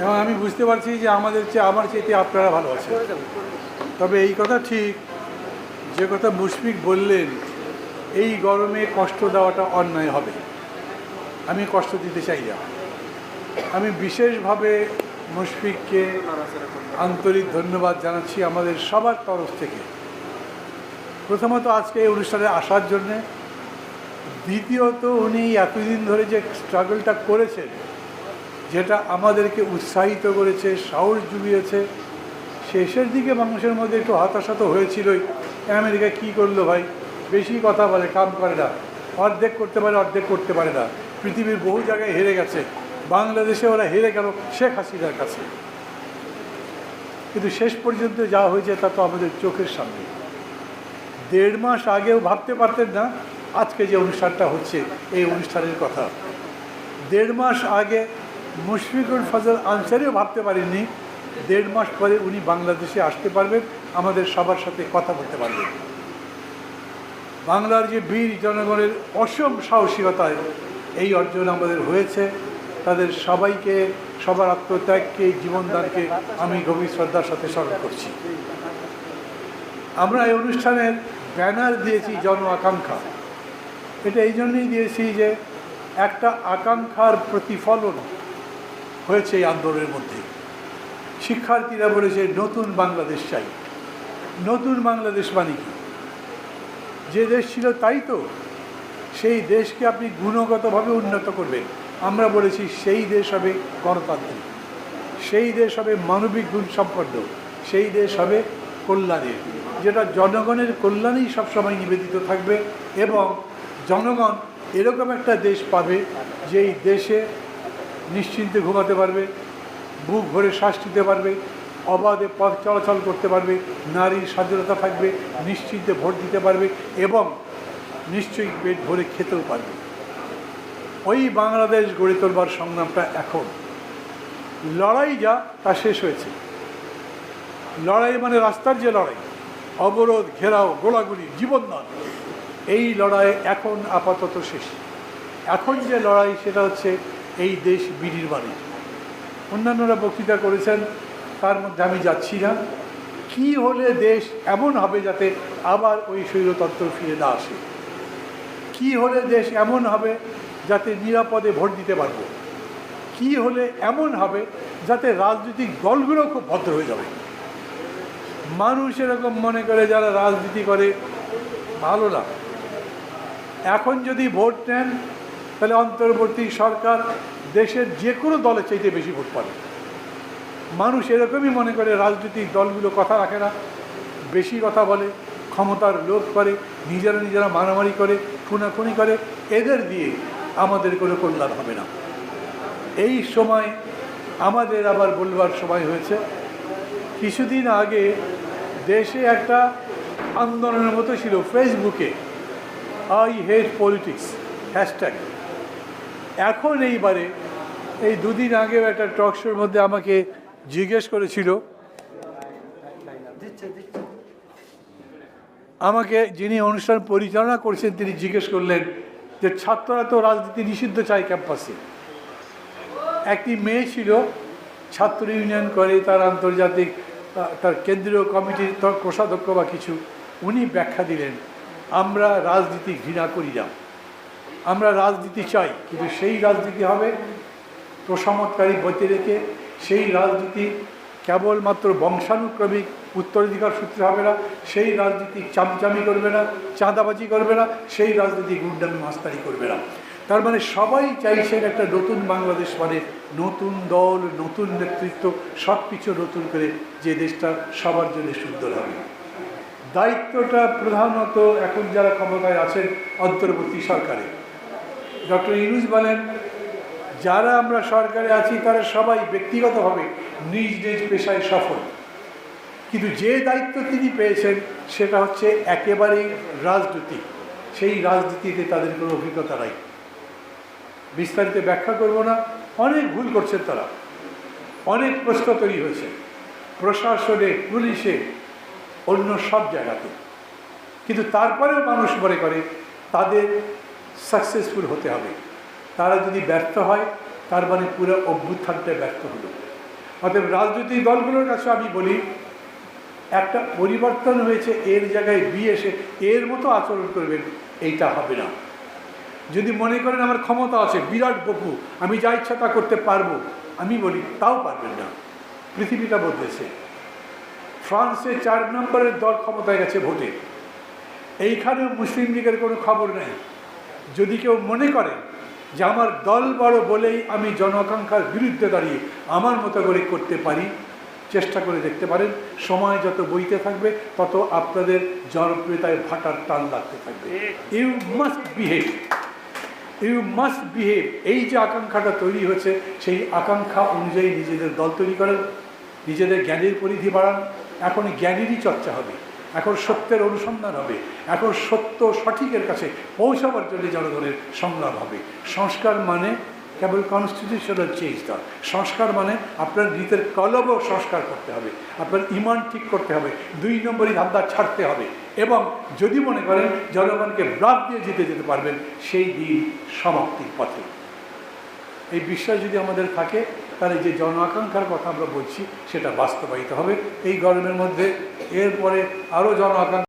এবং আমি বুঝতে পারছি যে আমাদের চেয়ে, আমার চেয়ে আপনারা ভালো আছেন। তবে এই কথা ঠিক, যে কথা মুশফিক বললেন, এই গরমে কষ্ট দেওয়াটা অন্যায় হবে। আমি কষ্ট দিতে চাই না। আমি বিশেষভাবে মুশফিককে আন্তরিক ধন্যবাদ জানাচ্ছি আমাদের সবার তরফ থেকে। প্রথমত আজকে এই অনুষ্ঠানে আসার জন্যে, দ্বিতীয়ত উনি এতদিন ধরে যে স্ট্রাগলটা করেছেন যেটা আমাদেরকে উৎসাহিত করেছে, সাহস জুগিয়েছে, শেষের দিকে মানুষের মধ্যে একটু হতাশা তো হয়েছিলই। আমেরিকা কি করল ভাই? বেশি কথা বলে, কাম করে না। অর্ধেক করতে পারে, অর্ধেক করতে পারে না। পৃথিবীর বহু জায়গায় হেরে গেছে। বাংলাদেশে ওরা হেরে গেল শেখ হাসিনার কাছে। কিন্তু শেষ পর্যন্ত যা হয়েছে, তা তো আমাদের চোখের সামনে। দেড় মাস আগেও ভাবতে পারতেন না, আজকে যে অনুষ্ঠানটা হচ্ছে, এই অনুষ্ঠানের কথা। দেড় মাস আগে মুশফিকুল ফজল আনসারিও ভাবতে পারেননি, দেড় মাস পরে উনি বাংলাদেশে আসতে পারবেন, আমাদের সবার সাথে কথা বলতে পারবেন। বাংলার যে বীর জনগণের অসম সাহসিকতায় এই অর্জন আমাদের হয়েছে, তাদের সবাইকে, সবার আত্মত্যাগকে, জীবনদানকে আমি গভীর শ্রদ্ধার সাথে স্মরণ করছি। আমরা এই অনুষ্ঠানের ব্যানার দিয়েছি জন আকাঙ্ক্ষা। এটা এই জন্যই দিয়েছি যে একটা আকাঙ্ক্ষার প্রতিফলন হয়েছে এই আন্দোলনের মধ্যে। শিক্ষার্থীরা বলেছে, নতুন বাংলাদেশ চাই। নতুন বাংলাদেশ মানে কি? যে দেশ ছিল তাই তো। সেই দেশকে আপনি গুণগতভাবে উন্নত করবেন। আমরা বলেছি, সেই দেশ হবে গণতান্ত্রিক। সেই দেশ হবে মানবিক গুণ সম্পন্ন। সেই দেশ হবে কল্যাণের। যেটা জনগণের কল্যাণেই সবসময় নিবেদিত থাকবে এবং জনগণ এরকম একটা দেশ পাবে যেই দেশে নিশ্চিন্তে ঘুমাতে পারবে, বুক ভরে শ্বাস নিতে পারবে, অবাধে পথ চলাচল করতে পারবে, নারীর স্বাধীনতা থাকবে, নিশ্চিন্তে ভোট দিতে পারবে এবং নিশ্চয়ই পেট ভরে খেতেও পারবে। ওই বাংলাদেশ গড়ে তোলবার সংগ্রামটা এখন। লড়াই যা, তা শেষ হয়েছে। লড়াই মানে রাস্তার যে লড়াই, অবরোধ, ঘেরাও, গোলাগুলি জীবনদান এই লড়াই এখন আপাতত শেষ। এখন যে লড়াই, সেটা হচ্ছে এই দেশ বিড়ির বাড়ি। অন্যান্যরা বক্তৃতা করেছেন, তার মধ্যে আমি যাচ্ছি না। কি হলে দেশ এমন হবে যাতে আবার ওই স্বৈরতন্ত্র ফিরে না আসে? কি হলে দেশ এমন হবে যাতে নিরাপদে ভোট দিতে পারব? কি হলে এমন হবে যাতে রাজনৈতিক দলগুলো খুব ভদ্র হয়ে যাবে? মানুষ এরকম মনে করে যারা রাজনীতি করে, ভালো না। এখন যদি ভোট নেন তাহলে অন্তর্বর্তী সরকার দেশের যে কোনো দলের চাইতে বেশি ভোট পাবে। মানুষ এরকমই মনে করে, রাজনৈতিক দলগুলো কথা রাখে না, বেশি কথা বলে, ক্ষমতার লোভ করে, নিজেরা নিজেরা মারামারি করে, খুনাখুনি করে, এদের দিয়ে আমাদের কোনো কল্যাণ হবে না। এই সময় আমাদের আবার বলবার সময় হয়েছে, কিছুদিন আগে দেশে একটা আন্দোলনের মতো ছিল ফেসবুকে আই হেট পলিটিক্স হ্যাশট্যাগ এখন এইবারে এই দুদিন আগেও একটা টক শোর মধ্যে আমাকে জিজ্ঞেস করেছিল। আমাকে যিনি অনুষ্ঠান পরিচালনা করছেন তিনি জিজ্ঞেস করলেন যে ছাত্ররা তো রাজনীতি নিষিদ্ধ চায় ক্যাম্পাসে। একটি মেয়ে ছিল ছাত্র ইউনিয়ন করে তার আন্তর্জাতিক তার কেন্দ্রীয় কমিটির কোষাধ্যক্ষ বা কিছু উনি ব্যাখ্যা দিলেন আমরা রাজনীতি ঘৃণা করি না। আমরা রাজনীতি চাই, কিন্তু সেই রাজনীতি হবে প্রশমতকারী বইতে রেখে সেই রাজনীতি কেবলমাত্র বংশানুক্রমিক উত্তরাধিকার সূত্রে হবে না, সেই রাজনীতি চামচামি করবে না, চাঁদাবাজি করবে না, সেই রাজনীতি গুন্ডামি মাস্তারি করবে না। তার মানে সবাই চাইছেন একটা নতুন বাংলাদেশ মানে নতুন দল, নতুন নেতৃত্ব সব কিছু নতুন করে যে দেশটা সবার জন্য সুন্দর হবে। দায়িত্বটা প্রধানত এখন যারা ক্ষমতায় আছেন অন্তর্বর্তী সরকারে। ডক্টর ইউনুস বলেন, যারা আমরা সরকারে আছি, তারা সবাই ব্যক্তিগতভাবে নিজ নিজ পেশায় সফল। কিন্তু যে দায়িত্ব তিনি পেয়েছেন, সেটা হচ্ছে একেবারেই রাজনীতি। সেই রাজনীতিতে তাদের কোনো অভিজ্ঞতা নাই। বিস্তারিত ব্যাখ্যা করব না। অনেক ভুল করছেন তারা। অনেক প্রশ্ন তৈরি হয়েছে। প্রশাসনে, পুলিশে, অন্য সব জায়গাতে। কিন্তু তারপরেও মানুষ মনে করে, তাদের সাকসেসফুল হতে হবে। তারা যদি ব্যর্থ হয়, তার মানে পুরো অভ্যুত্থানটা ব্যর্থ হলো। অতএব রাজনৈতিক দলগুলোর কাছে আমি বলি, একটা পরিবর্তন হয়েছে, এর জায়গায় বি এসে এর মতো আচরণ করবেন, এইটা হবে না। যদি মনে করেন আমার ক্ষমতা আছে, বিরাট বপু আমি যা ইচ্ছা তা করতে পারব, আমি বলি, তাও পারবেন না। পৃথিবীটা বদলেছে। ফ্রান্সে চার নম্বরের দল ক্ষমতায় গেছে ভোটে। এইখানে মুসলিম লীগের কোনো খবর নেই। যদি কেউ মনে করে যে আমার দল বড় বলেই আমি জনআকাঙ্ক্ষার বিরুদ্ধে দাঁড়িয়ে আমার মতো করে করতে পারি, চেষ্টা করে দেখতে পারেন, সময় যত বইতে থাকবে, তত আপনাদের জনপ্রিয়তায় ভাটার টান লাগতে থাকবে। You must behave you must behave এই যে আকাঙ্ক্ষাটা তৈরি হয়েছে, সেই আকাঙ্ক্ষা অনুযায়ী নিজেদের দল তৈরি করেন, নিজেদের জ্ঞানের পরিধি বাড়ান, এখন জ্ঞানেরই চর্চা হবে। এখন সত্যের অনুসন্ধান হবে। এখন সত্য সঠিকের কাছে পৌঁছাবার জন্য জনগণের সংগ্রাম হবে। সংস্কার মানে কেবল কনস্টিটিউশনাল চেঞ্জ নয় সংস্কার মানে আপনার নিজের কলবও সংস্কার করতে হবে। আপনার ইমান ঠিক করতে হবে। দুই নম্বরই ধান্দা ছাড়তে হবে। এবং যদি মনে করেন জনগণকে ব্লাড দিয়ে জিতে যেতে পারবেন, সেই দিন সমাপ্তির পথে। এই বিশ্বাস যদি আমাদের থাকে, তাহলে যে জন আকাঙ্ক্ষার কথা আমরা বলছি, সেটা বাস্তবায়িত হবে। এই গরমের মধ্যে এরপরে আরও জন আকাঙ্ক্ষা